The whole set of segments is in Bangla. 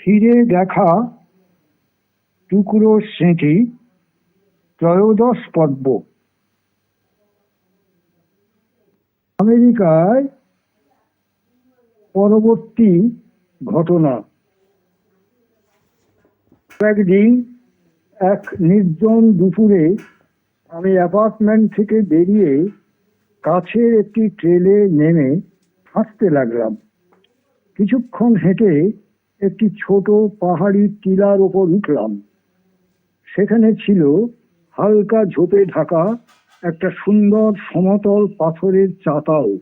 ফিরে দেখা টুকরো স্মৃতি ত্রয়োদশ পর্ব। আমেরিকায় পরবর্তী ঘটনা। একদিন এক নির্জন দুপুরে আমি অ্যাপার্টমেন্ট থেকে বেরিয়ে কাছের একটি ট্রেলে নেমে হাঁটতে লাগলাম। কিছুক্ষণ হেঁটে একটি ছোট পাহাড়ি টিলার ওপর উঠলাম। সেখানে ছিল হালকা ঝোপে ঢাকা একটা সুন্দর সমতল পাথরের চাতাল।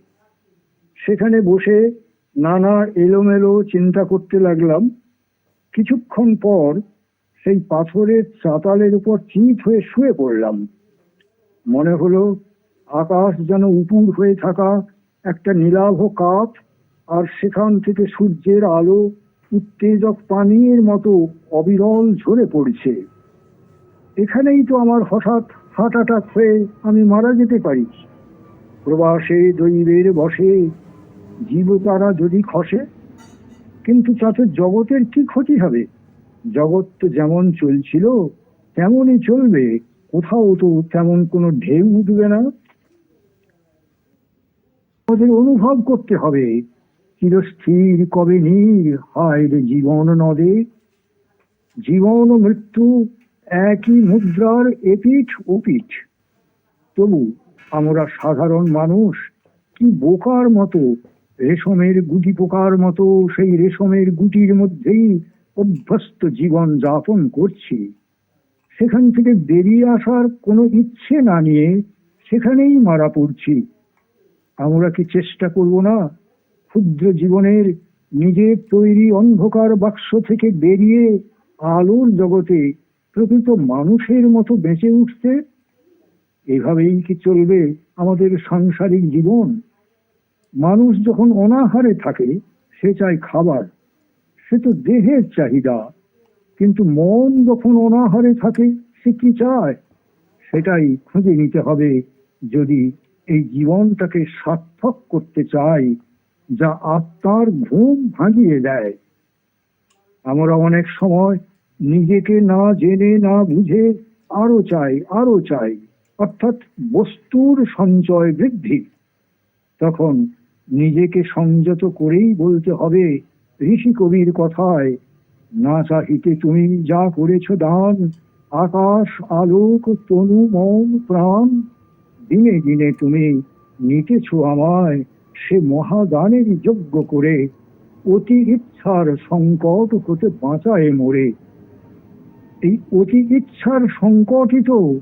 সেখানে বসে নানা এলোমেলো চিন্তা করতে লাগলাম। কিছুক্ষণ পর সেই পাথরের চাতালের উপর চিত হয়ে শুয়ে পড়লাম। মনে হলো আকাশ যেন উপুর হয়ে থাকা একটা নীলাভ কাঠ আর সেখান থেকে সূর্যের আলো উত্তেজক পানির মতো অবিরল ঝরে পড়ছে। এখানেই তো আমার হঠাৎ হার্ট অ্যাটাক হয়ে আমি মারা যেতে পারি। প্রবাসে, দৈবের বসে জীবতারা যদি খসে, কিন্তু তাতে জগতের কি ক্ষতি হবে? জগৎ তো যেমন চলছিল, তেমনই চলবে। কোথাও তো তেমন কোনো ঢেউ উঠবে না। আমাদের অনুভব করতে হবে। চিরস্থির কবে নীর হায় রে জীবন নদে? জীবন মৃত্যু একই মুদ্রার এপিঠ ওপিঠ। তবু আমরা সাধারণ মানুষ, কি বোকার মতো রেশমের গুটি পোকার মতো সেই রেশমের গুটির মধ্যেই অভ্যস্ত জীবন যাপন করছি। সেখান থেকে বেরিয়ে আসার কোনো ইচ্ছে না নিয়ে সেখানেই মারা পড়ছি। আমরা কি চেষ্টা করব না ক্ষুদ্র জীবনের নিজের তৈরি অন্ধকার বাক্স থেকে বেরিয়ে আলোর জগতে প্রকৃত মানুষের মতো বেঁচে উঠতে, এভাবেই কি চলবে আমাদের সাংসারিক জীবন? মানুষ যখন অনাহারে থাকে, সে চায় খাবার, সে তো দেহের চাহিদা। কিন্তু মন যখন অনাহারে থাকে, সে কি চায়? সেটাই খুঁজে নিতে হবে যদি এই জীবনটাকে সার্থক করতে চাই যা আত্মার ঘুম ভাঙিয়ে দেয়। আমরা অনেক সময় নিজেকে না জেনে, না বুঝে আরও চাই আরও চাই, অর্থাৎ বস্তুর সঞ্চয় বৃদ্ধি। তখন নিজেকে সংযত করেই বলতে হবে, ঋষি কবির কথায়, না চাহিতে তুমি যা করেছ দান, আকাশ, আলোক, তনু, মন, প্রাণ, দিনে দিনে তুমি নিতেছ আমায় সে মহাদানের যোগ্য করে অতি ইচ্ছার সংকট হতে বাঁচায় মোরে। এই অতি ইচ্ছার সংকটই তো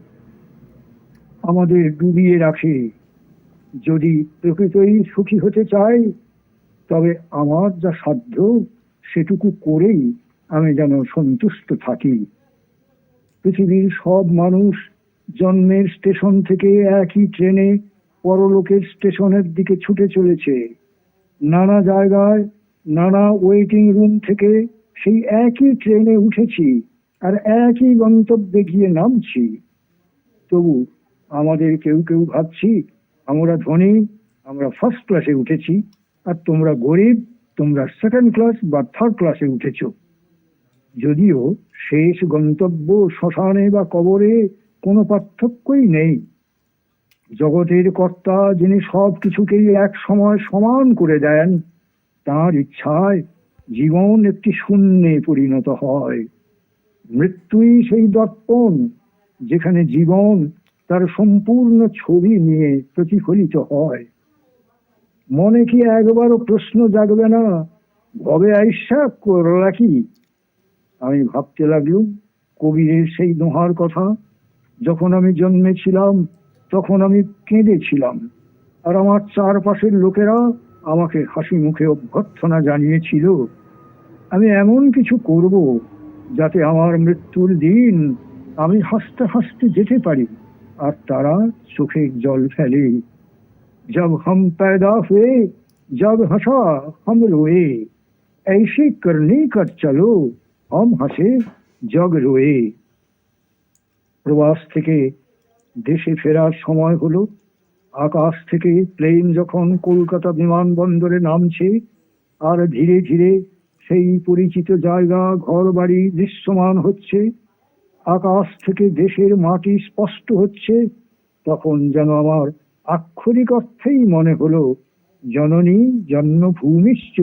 আমাদের ডুবিয়ে রাখে। যদি প্রকৃতই সুখী হতে চাই তবে আমার যা সাধ্য, সেটুকু করেই আমি যেন সন্তুষ্ট থাকি। পৃথিবীর সব মানুষ জন্মের স্টেশন থেকে একই ট্রেনে পরলোকের স্টেশনের দিকে ছুটে চলেছে। নানা জায়গায়, নানা ওয়েটিং রুম থেকে সেই একই ট্রেনে উঠেছি আর একই গন্তব্যে গিয়ে নামছি। তবু আমাদের কেউ কেউ ভাবছি, আমরা ধনী, আমরা ফার্স্ট ক্লাসে উঠেছি আর তোমরা গরিব, তোমরা সেকেন্ড ক্লাস বা থার্ড ক্লাসে উঠেছ। যদিও শেষ গন্তব্য শ্মশানে বা কবরে কোনো পার্থক্যই নেই। জগতের কর্তা যিনি সব কিছুকেই এক সময় সমান করে দেন, তার ইচ্ছায় জীবন একটি শূন্যে পরিণত হয়। মৃত্যুই সেই দর্পণ যেখানে জীবন তার সম্পূর্ণ ছবি নিয়ে প্রতিফলিত হয়। মনে কি একবারও প্রশ্ন জাগবে না, ভবে আইসা করলা কি? আমি ভাবতে লাগলুম, কবিরের সেই দোহার কথা, যখন আমি জন্মেছিলাম তখন আমি কেঁদেছিলাম আর আমার চারপাশের লোকেরা আমাকে হাসি মুখে অভ্যর্থনা জানিয়েছিল আমি এমন কিছু করব যাতে আমার মৃত্যুর দিন আমি হাসতে হাসতে যেতে পারি আর তারা চোখে জল ফেলে जब हम पैदा हुए जब हंसा हम रोए ऐसे करने कर चलो हम हंसे जग रोए প্রবাস থেকে দেশে ফেরার সময় হলো। আকাশ থেকে প্লেন যখন কলকাতা বিমানবন্দরে নামছে, আর ধীরে ধীরে সেই পরিচিত জায়গা ঘর বাড়ি দৃশ্যমান হচ্ছে। আকাশ থেকে দেশের মাটি স্পষ্ট হচ্ছে। তখন যেন আমার আক্ষরিক অর্থেই মনে হলো, জননী, জন্মভূমিশ্চ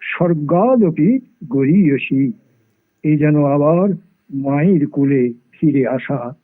স্বর্গাদপি গরীয়সী। এই যেন আবার মায়ের কোলে ফিরে আসা।